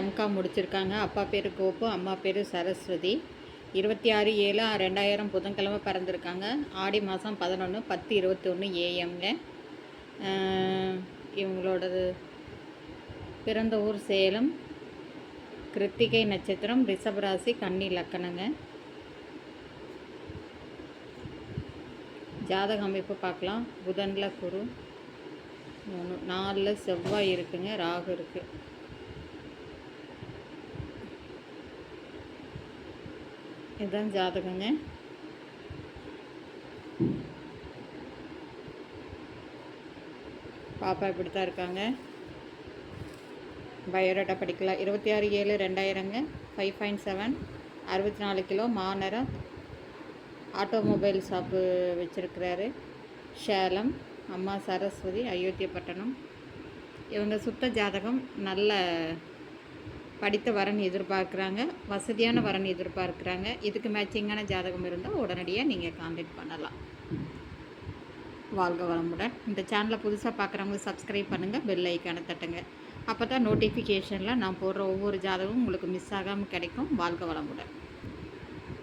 M Com முடிச்சிருக்காங்க. அப்பா பேர் கோப்பு அம்மா பேர் சரஸ்வதி. இருபத்தி ஆறு ஏழு ரெண்டாயிரம் புதன்கிழமை பிறந்திருக்காங்க. ஆடி மாதம் பதினொன்று பத்து இருபத்தொன்று ஏஎம்ங்க இவங்களோடது பிறந்த ஊர் சேலம். கிருத்திகை நட்சத்திரம் ரிஷபராசி கன்னி லக்கணங்க. ஜாதக அமைப்பு பார்க்கலாம். புதனில் குரு மூணு நாலில் செவ்வாய் இருக்குங்க. ராகு இருக்குது இதுதான் ஜாதகங்க. பாப்பா இப்படி தான் இருக்காங்க. பயோடேட்டா படிக்கலாம். இருபத்தி ஆறு ஏழு ரெண்டாயிரங்க. ஃபைவ் பாயிண்ட் செவன் அறுபத்தி நாலு கிலோ மாநரம் ஆட்டோமொபைல் ஷாப்பு வச்சுருக்கிறாரு. சேலம் அம்மா சரஸ்வதி அயோத்தியப்பட்டினம். இவங்க சுத்த ஜாதகம் நல்ல படித்த வரன் எதிர்பார்க்குறாங்க வசதியான வரன் எதிர்பார்க்குறாங்க. இதுக்கு மேட்சிங்கான ஜாதகம் இருந்தால் உடனடியாக நீங்கள் காண்டாக்ட் பண்ணலாம். வாழ்க வளமுடன். இந்த சேனலை புதுசாக பார்க்குறவங்க சப்ஸ்கிரைப் பண்ணுங்கள் பெல் ஐக்கானை தட்டுங்க. அப்போ தான் நோட்டிஃபிகேஷனில் நான் போடுற ஒவ்வொரு ஜாதகமும் உங்களுக்கு மிஸ் ஆகாமல் கிடைக்கும். வாழ்க வளமுடன்.